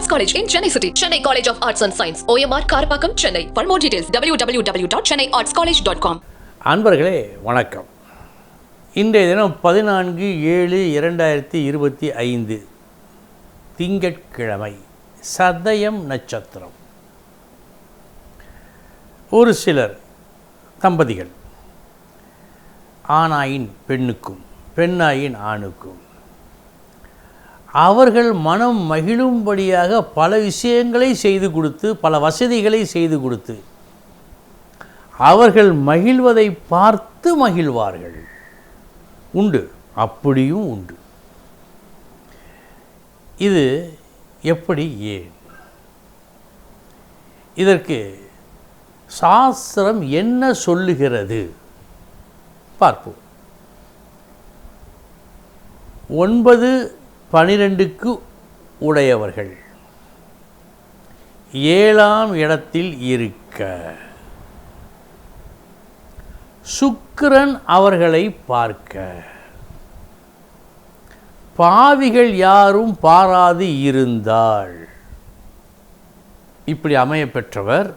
Arts college in Chennai city Chennai college of arts and science OMR Karapakkam Chennai for more details W W W dot Chennai arts college dot com அன்பர்களே வணக்கம் இன்றைய தினம் பதினான்கு ஏழு இரண்டாயிரத்தி இருபத்தி ஐந்து திங்கட்கிழமை சதயம் நட்சத்திரம் ஒரு சிலர் தம்பதிகள் ஆணாயின் பெண்ணுக்கும் பெண்ணாயின் ஆணுக்கும் அவர்கள் மனம் மகிழும்படியாக பல விஷயங்களை செய்து கொடுத்து பல வசதிகளை செய்து கொடுத்து அவர்கள் மகிழ்வதை பார்த்து மகிழ்வார்கள். உண்டு. அப்படியும் உண்டு. இது எப்படி ஏன்? இதற்கு சாஸ்திரம் என்ன சொல்லுகிறது? பார்ப்போம். ஒன்பது பனிரெண்டுக்கு உடையவர்கள். ஏழாம் இடத்தில் இருக்க. சுக்கிரன் அவர்களை பார்க்க. பாவிகள் யாரும் பாராது இருந்தால் இப்படி அமைய பெற்றவர்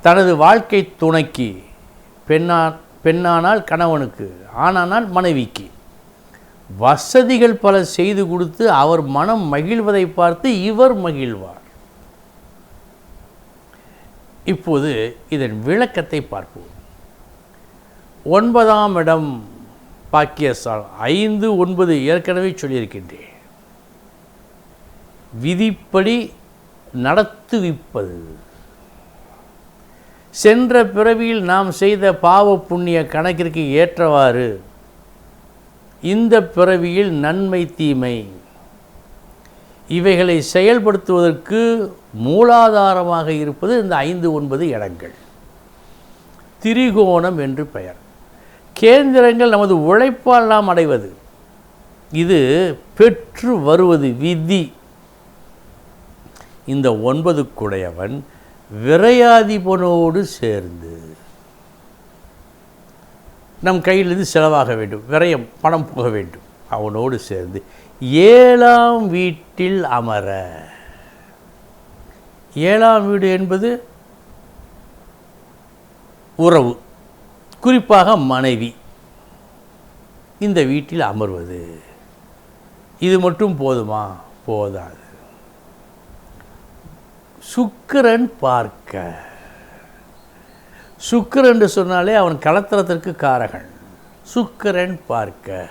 தனது வாழ்க்கை துணைக்கு பெண்ணா பெண்ணானால் கணவனுக்கு ஆனானால் மனைவிக்கு. வசதிகள் பல செய்து கொடுத்து அவர் மனம் மகிழ்வதை பார்த்து இவர் மகிழ்வார். இப்போது இதன் விளக்கத்தை பார்ப்போம். ஒன்பதாம் இடம் பாக்கியசால் ஐந்து ஒன்பது ஏற்கனவே சொல்லியிருக்கின்றேன். விதிப்படி நடத்துவிப்பது. சென்ற பிறவியில் நாம் செய்த பாவ புண்ணிய கணக்கிற்கு ஏற்றவாறு இந்த பிறவியில் நன்மை தீமை. இவைகளை செயல்படுத்துவதற்கு மூலாதாரமாக இருப்பது இந்த ஐந்து ஒன்பது இடங்கள். திரிகோணம் என்று பெயர். கேந்திரங்கள் நமது உழைப்பால் நாம் அடைவது. இது பெற்று வருவது விதி. இந்த ஒன்பதுக்குடையவன் விரையாதிபனோடு சேர்ந்து நம் கையிலிருந்து செலவாக வேண்டும் விரயம் பணம் போக வேண்டும். அவனோடு சேர்ந்து ஏழாம் வீட்டில் அமர. ஏழாம் வீடு என்பது உறவு குறிப்பாக மனைவி. இந்த வீட்டில் அமர்வது. இது மட்டும் போதுமா? போதாது. சுக்கிரன் பார்க்க. சுக்கர் என்று சொன்னாலே அவன் கலத்திரத்திற்கு காரகன். சுக்கரன் பார்க்க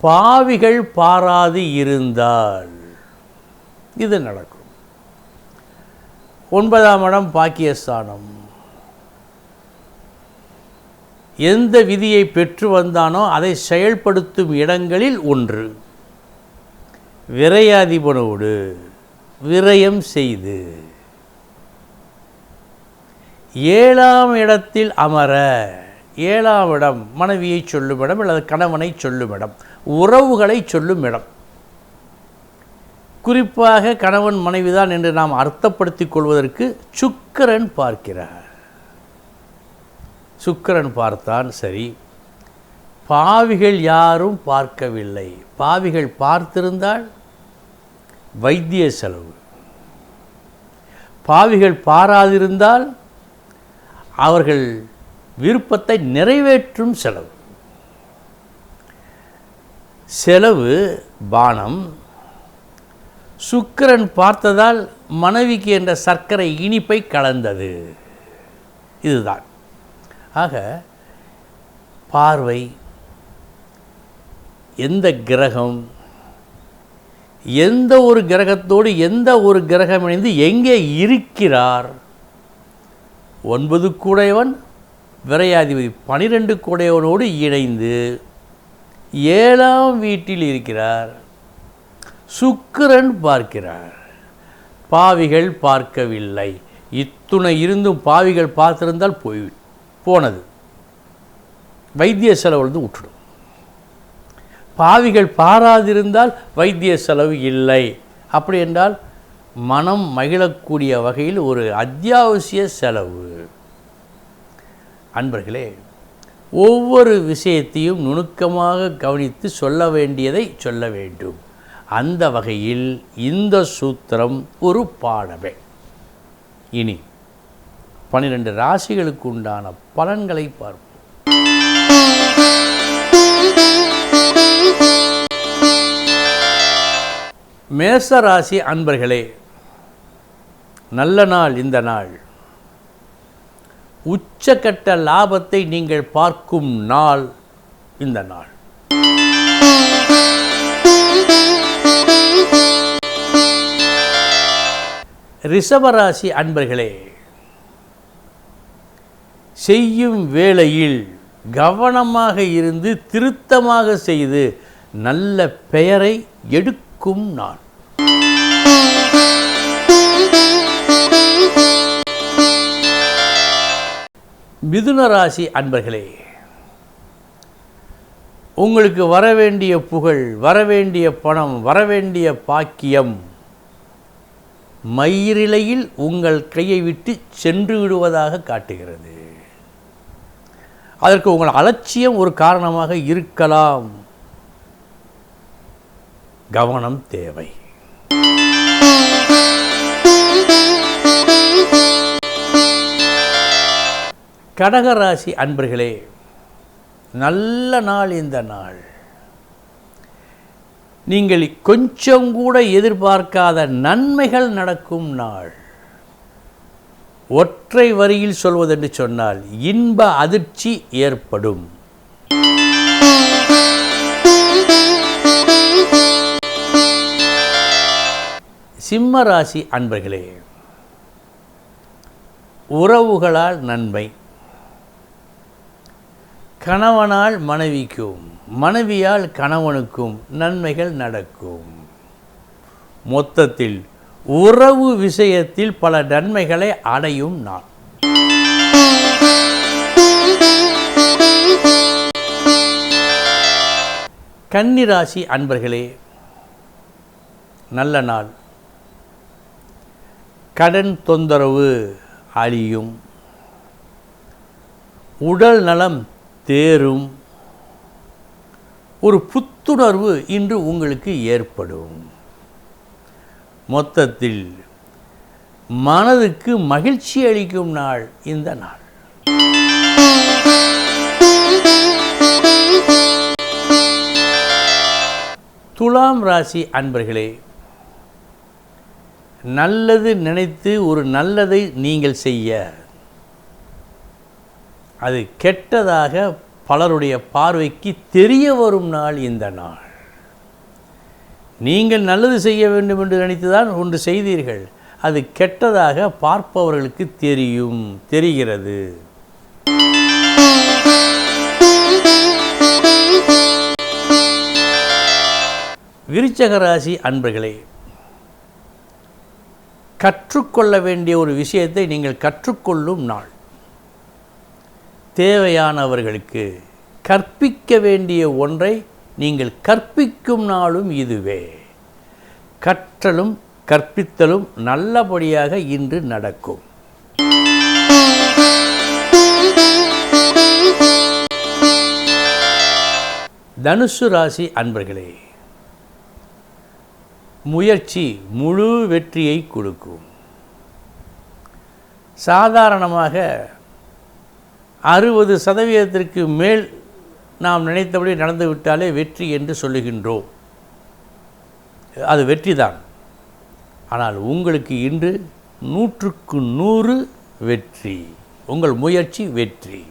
பாவிகள் பாராது இருந்தால் இது நடக்கும். ஒன்பதாம் இடம் பாக்கியஸ்தானம். எந்த விதியை பெற்று வந்தானோ அதை செயல்படுத்தும் இடங்களில் ஒன்று. விரையாதிபனோடு விரயம் செய்து ஏழாம் இடத்தில் அமர ஏழாம் இடம் மனைவியை சொல்லும் இடம் அல்லது கணவனை சொல்லும் இடம் உறவுகளை சொல்லும் இடம். குறிப்பாக கணவன் மனைவிதான் என்று நாம் அர்த்தப்படுத்திக் கொள்வதற்கு சுக்கிரன் பார்க்கிறார். சுக்கிரன் பார்த்தான் சரி. பாவிகள் யாரும் பார்க்கவில்லை. பாவிகள் பார்த்திருந்தால் வைத்திய செலவு. பாவிகள் பாராதிருந்தால் அவர்கள் விருப்பத்தை நிறைவேற்றும் செலவு. செலவு பானம். சுக்கிரன் பார்த்ததால் மனைவிக்கு என்ற சர்க்கரை இனிப்பை கலந்தது. இதுதான். ஆக பார்வை எந்த கிரகம் எந்த ஒரு கிரகத்தோடு எந்த ஒரு கிரகம் இணைந்து எங்கே இருக்கிறார் ஒன்பது கூடையவன் விரையாதிபதி பனிரெண்டு கூடையவனோடு இணைந்து ஏழாம் வீட்டில் இருக்கிறார். சுக்கிரன் பார்க்கிறார். பாவிகள் பார்க்கவில்லை. இத்துணை இருந்தும் பாவிகள் பார்த்திருந்தால் போய் போனது. வைத்திய செலவு வந்து விட்டுடும் பாவிகள் பாராதிருந்தால் வைத்திய செலவு இல்லை. அப்படி என்றால் மனம் மகிழக்கூடிய வகையில் ஒரு அத்தியாவசிய செலவு. அன்பர்களே ஒவ்வொரு விஷயத்தையும் நுணுக்கமாக கவனித்து சொல்ல வேண்டியதை சொல்ல வேண்டும். அந்த வகையில் இந்த சூத்திரம் ஒரு பாடமே. இனி பன்னிரண்டு ராசிகளுக்கு உண்டான பலன்களை பார்ப்போம். மேச ராசி அன்பர்களே நல்ல நாள் இந்த நாள். உச்சக்கட்ட லாபத்தை நீங்கள் பார்க்கும் நாள் இந்த நாள். ரிஷபராசி அன்பர்களே செய்யும் வேளையில் கவனமாக இருந்து திருத்தமாக செய்து நல்ல பெயரை எடுக்கும் நாள். மிதுன ராசி அன்பர்களே உங்களுக்கு வரவேண்டிய புகழ் வரவேண்டிய பணம் வரவேண்டிய பாக்கியம் மயிரிலையில் உங்கள் கையை விட்டு சென்று விடுவதாக காட்டுகிறது. அதற்கு உங்கள் அலட்சியம் ஒரு காரணமாக இருக்கலாம். கவனம் தேவை. கடகராசி அன்பர்களே நல்ல நாள் இந்த நாள். நீங்கள் கொஞ்சம் கூட எதிர்பார்க்காத நன்மைகள் நடக்கும் நாள். ஒற்றை வரியில் சொல்வதென்று சொன்னால் இன்ப அதிர்ச்சி ஏற்படும். சிம்ம ராசி அன்பர்களே உறவுகளால் நன்மை கணவனால் மனைவிக்கும் மனைவியால் கணவனுக்கும் நன்மைகள் நடக்கும். மொத்தத்தில் உறவு விஷயத்தில் பல நன்மைகளை அடையும் நான் கன்னிராசி அன்பர்களே நல்ல நாள். கடன் தொந்தரவு அழியும். உடல் நலம் தேரும். ஒரு புத்துணர்வு இன்று உங்களுக்கு ஏற்படும். மொத்தத்தில் மனதுக்கு மகிழ்ச்சி அளிக்கும் நாள் இந்த நாள். துலாம் ராசி அன்பர்களே நல்லது நினைத்து ஒரு நல்லதை நீங்கள் செய்ய அது கெட்டதாக பலருடைய பார்வைக்கு தெரிய வரும் நாள் இந்த நாள். நீங்கள் நல்லது செய்ய வேண்டும் என்று நினைத்துதான் ஒன்று செய்தீர்கள். அது கெட்டதாக பார்ப்பவர்களுக்கு தெரியும் தெரிகிறது. விருச்சக ராசி அன்பர்களே கற்றுக்கொள்ள வேண்டிய ஒரு விஷயத்தை நீங்கள் கற்றுக்கொள்ளும் நாள். தேவையானவர்களுக்கு கற்பிக்க வேண்டிய ஒன்றை நீங்கள் கற்பிக்கும் நாளும் இதுவே. கற்றலும் கற்பித்தலும் நல்லபடியாக இன்று நடக்கும். தனுசு ராசி அன்பர்களே முயற்சி முழு வெற்றியை கொடுக்கும். சாதாரணமாக அறுபது சதவீதத்திற்கு மேல் நாம் நினைத்தபடி நடந்துவிட்டாலே வெற்றி என்று சொல்லுகின்றோம். அது வெற்றி தான் ஆனால் உங்களுக்கு இன்று நூற்றுக்கு நூறு வெற்றி. உங்கள் முயற்சி வெற்றி.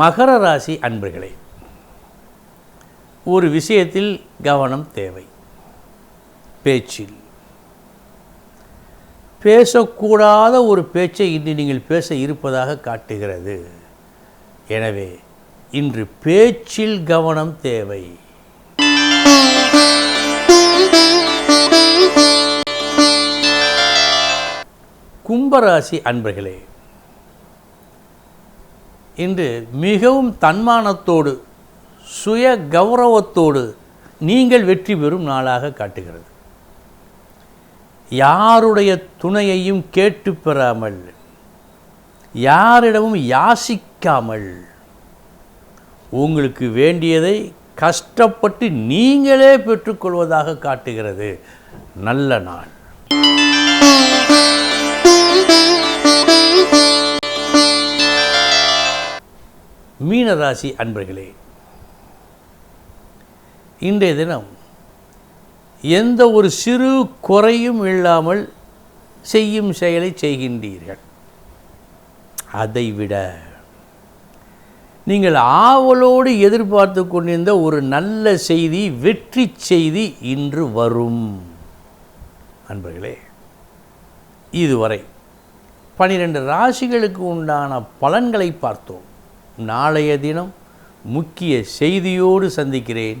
மகர ராசி அன்பர்களே ஒரு விஷயத்தில் கவனம் தேவை. பேச்சில். பேசக்கூடாத ஒரு பேச்சை இன்று நீங்கள் பேச இருப்பதாக காட்டுகிறது. எனவே இன்று பேச்சில் கவனம் தேவை. கும்பராசி அன்பர்களே இன்று மிகவும் தன்மானத்தோடு சுய கௌரவத்தோடு நீங்கள் வெற்றி பெறும் நாளாக காட்டுகிறது. யாருடைய துணையையும் கேட்டு பெறாமல் யாரிடமும் யாசிக்காமல் உங்களுக்கு வேண்டியதை கஷ்டப்பட்டு நீங்களே பெற்றுக்கொள்வதாக காட்டுகிறது. நல்ல நாள். மீனராசி அன்பர்களே இன்றைய தினம் எந்த ஒரு சிறு குறையும் இல்லாமல் செய்யும் செயலை செய்கின்றீர்கள். அதைவிட நீங்கள் ஆவலோடு எதிர்பார்த்து கொண்டிருந்த ஒரு நல்ல செய்தி வெற்றி செய்தி இன்று வரும். அன்பர்களே இதுவரை பனிரெண்டு ராசிகளுக்கு உண்டான பலன்களை பார்த்தோம். நாளைய தினம் முக்கிய செய்தியோடு சந்திக்கிறேன்.